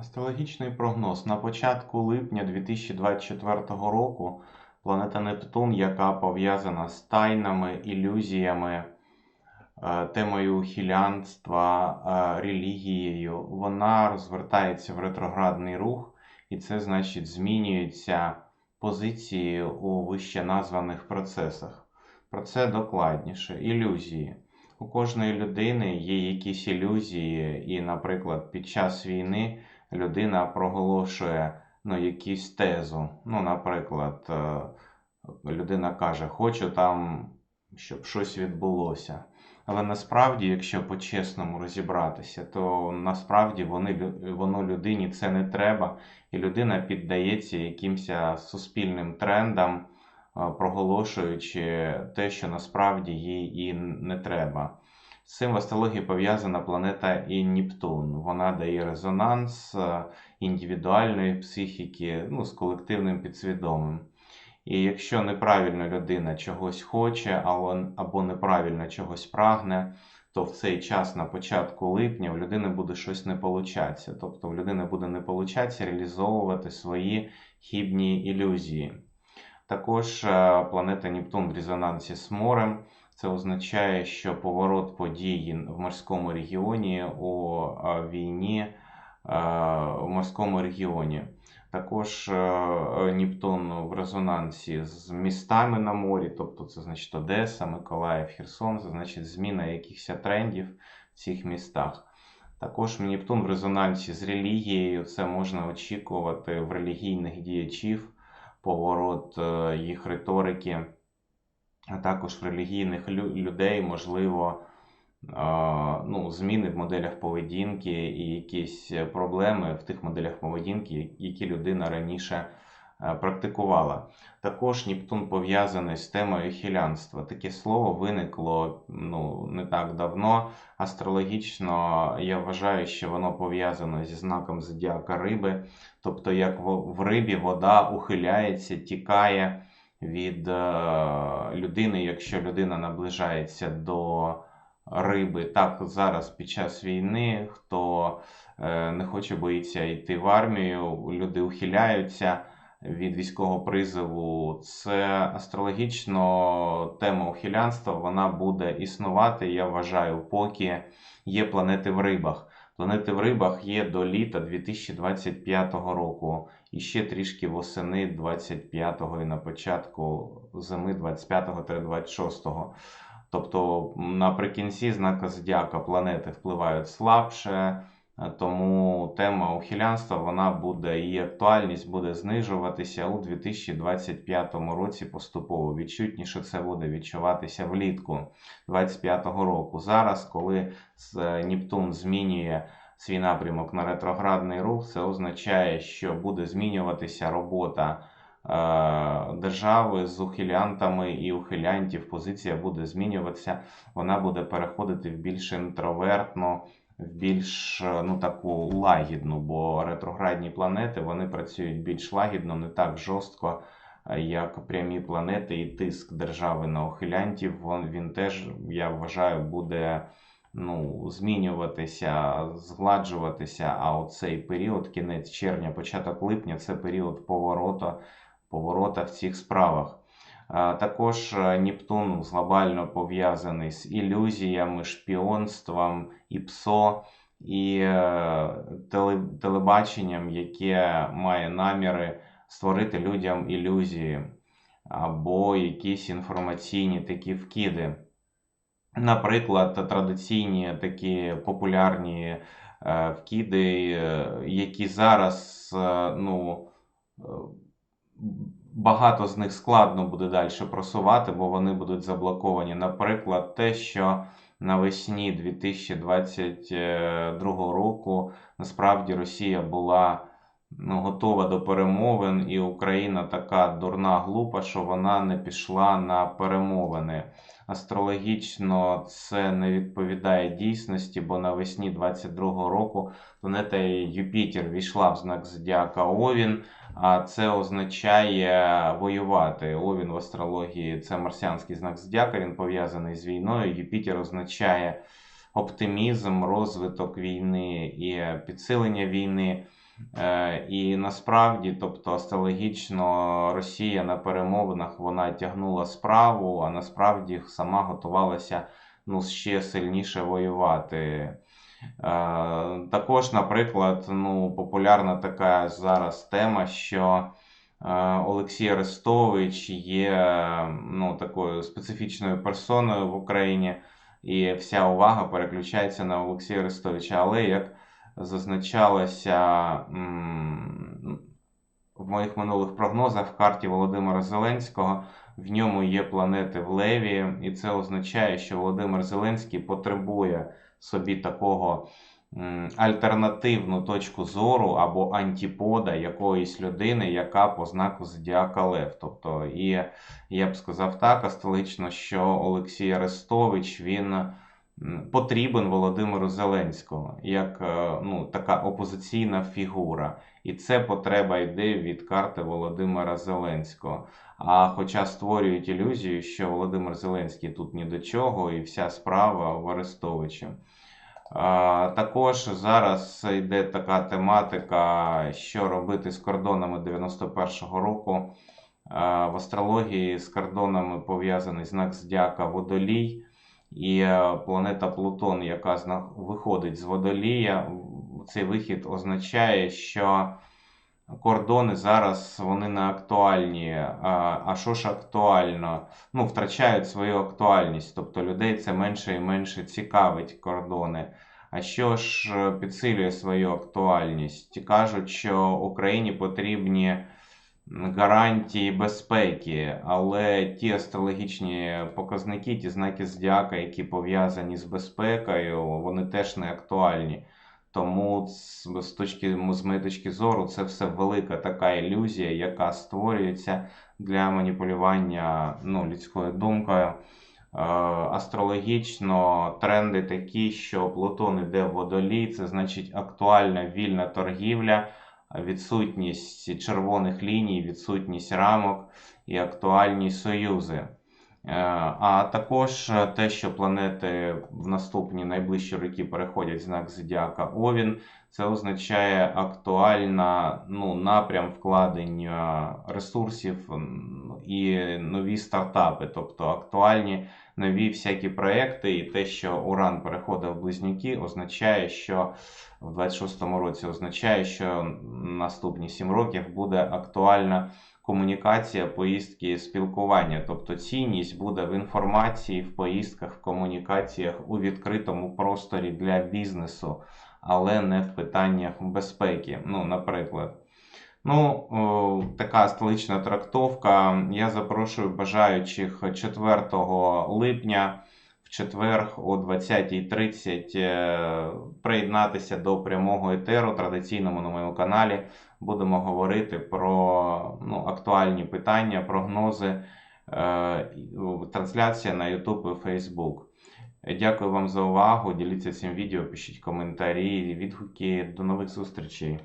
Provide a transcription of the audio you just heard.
Астрологічний прогноз. На початку липня 2024 року планета Нептун, яка пов'язана з тайнами, ілюзіями, е, темою ухилянства, е, релігією, вона розвертається в ретроградний рух, і це значить змінюються позиції у вище названих процесах. Про це докладніше. Ілюзії. У кожної людини є якісь ілюзії, і, наприклад, під час війни людина проголошує ну, якусь тезу. Ну, Наприклад, е, людина каже, хочу там, щоб щось відбулося. Але насправді, якщо по-чесному розібратися, то насправді вони, воно людині це не треба, і людина піддається якимось суспільним трендам, е, проголошуючи те, що насправді їй і не треба. Цим в астрології пов'язана планета і Нептун. Вона дає резонанс е, індивідуальної психіки ну, з колективним підсвідомим. І якщо неправильно людина чогось хоче, або неправильно чогось прагне, то в цей час на початку липня в людини буде щось не получатися. Тобто в людини буде не получатися реалізовувати свої хібні ілюзії. Також е, планета Нептун в резонансі з морем. Це означає, що поворот подій в морському регіоні у війні в морському регіоні. Також Нептун в резонансі з містами на морі, тобто це значить Одеса, Миколаїв, Херсон, це значить зміна якихось трендів в цих містах. Також Нептун в резонансі з релігією, це можна очікувати в релігійних діячів, поворот е, їх риторики а також в релігійних людей, можливо, ну, зміни в моделях поведінки і якісь проблеми в тих моделях поведінки, які людина раніше е, практикувала. Також Нептун пов'язаний з темою хілянства. Таке слово виникло ну, не так давно. Астрологічно я вважаю, що воно пов'язано зі знаком зодіака риби. Тобто, як в рибі вода ухиляється, тікає від е, людини, якщо людина наближається до риби. Так, зараз під час війни, хто е, не хоче боїться йти в армію, люди ухиляються. Від військового призову це астрологічно тема ухилянства вона буде існувати, я вважаю, поки є планети в рибах. Планети в рибах є до літа 2025 року і ще трішки восени 25-го і на початку зими 25-26. Тобто наприкінці знака Зодіака планети впливають слабше, тому тема ухилянства вона буде, її актуальність буде знижуватися у 2025 році поступово. Відчутніше це буде відчуватися влітку 2025 року. Зараз, коли Нептун змінює свій напрямок на ретроградний рух, це означає, що буде змінюватися робота е, держави з ухилянтами і ухилянтів. Позиція буде змінюватися, вона буде переходити в більш інтровертну, в більш ну, таку лагідну, бо ретроградні планети вони працюють більш лагідно, не так жорстко. Як прямі планети і тиск держави на ухилянтів, він теж, я вважаю, буде ну, змінюватися, згладжуватися. А оцей період, кінець червня, початок липня це період поворота, поворота в цих справах. Також е, Нептун глобально пов'язаний з ілюзіями, шпіонством і ПСО, і е, телебаченням, яке має наміри створити людям ілюзії або якісь інформаційні такі вкиди. Наприклад, традиційні такі популярні е, вкиди, які зараз ну, багато з них складно буде далі просувати, бо вони будуть заблоковані. Наприклад, те, що навесні 2022 року насправді Росія була ну, готова до перемовин, і Україна така дурна глупа, що вона не пішла на перемовини. Астрологічно це не відповідає дійсності, бо навесні 22-го року планета Юпітер війшла в знак Зодіака Овін, а це означає воювати. Овін в астрології це марсіанський знак Зодіака, він пов'язаний з війною. Юпітер означає оптимізм, розвиток війни і підсилення війни. Е, І насправді, тобто астрологічно Росія на перемовинах вона тягнула справу, а насправді сама готувалася ну, ще сильніше воювати. Е, Також, наприклад, ну, популярна така зараз тема, що е, Олексій Арестович є ну, такою специфічною персоною в Україні, і вся увага переключається на Олексія Арестовича. Але як зазначалося в моїх минулих прогнозах в карті Володимира Зеленського, в ньому є планети в Леві, і це означає, що Володимир Зеленський потребує собі такого альтернативну точку зору або антипода якоїсь людини, яка по знаку Зодіака Лев. Тобто, і я б сказав так, астрологічно, що Олексій Арестович він потрібен Володимиру Зеленському як е, ну, така опозиційна фігура. І це потреба йде від карти Володимира Зеленського. А хоча створюють ілюзію, що Володимир Зеленський тут ні до чого, і вся справа в Арестовичі. Також зараз йде така тематика, що робити з кордонами 91-го року. В астрології з кордонами пов'язаний знак Зодіака Водолій і е, планета Плутон, яка виходить з Водолія. Цей вихід означає, що кордони зараз вони не актуальні. А, а що ж актуально? Ну, втрачають свою актуальність. Тобто людей це менше і менше цікавить кордони. А що ж е, підсилює свою актуальність? Кажуть, що Україні потрібні гарантії безпеки, але ті астрологічні показники, ті знаки зодіака, які пов'язані з безпекою, вони теж не актуальні. Тому з з точки з моєї точки зору, це все велика така ілюзія, яка створюється для маніпулювання ну, людською думкою. Е, Астрологічно тренди такі, що Плутон іде в водолій, це значить актуальна вільна торгівля, відсутність червоних ліній, відсутність рамок і актуальні союзи. Е, А також те, що планети в наступні найближчі роки переходять знак Зодіака Овін, це означає актуальна ну, напрям вкладення ресурсів і нові стартапи, тобто актуальні нові всякі проекти. І те, що Уран переходить в близнюки, означає, що в 26-му році означає, що наступні 7 років буде актуальна комунікація, поїздки, спілкування. Тобто цінність буде в інформації, в поїздках, в комунікаціях у відкритому просторі для бізнесу, але не в питаннях безпеки. Ну, наприклад. Ну, така столична трактовка. Я запрошую бажаючих 4 липня в четвер о 20.30 е, приєднатися до прямого етеру традиційному на моєму каналі. Будемо говорити про ну, актуальні питання, прогнози, е, трансляція на YouTube і Facebook. Дякую вам за увагу. Діліться цим відео, пишіть коментарі, відгуки. До нових зустрічей.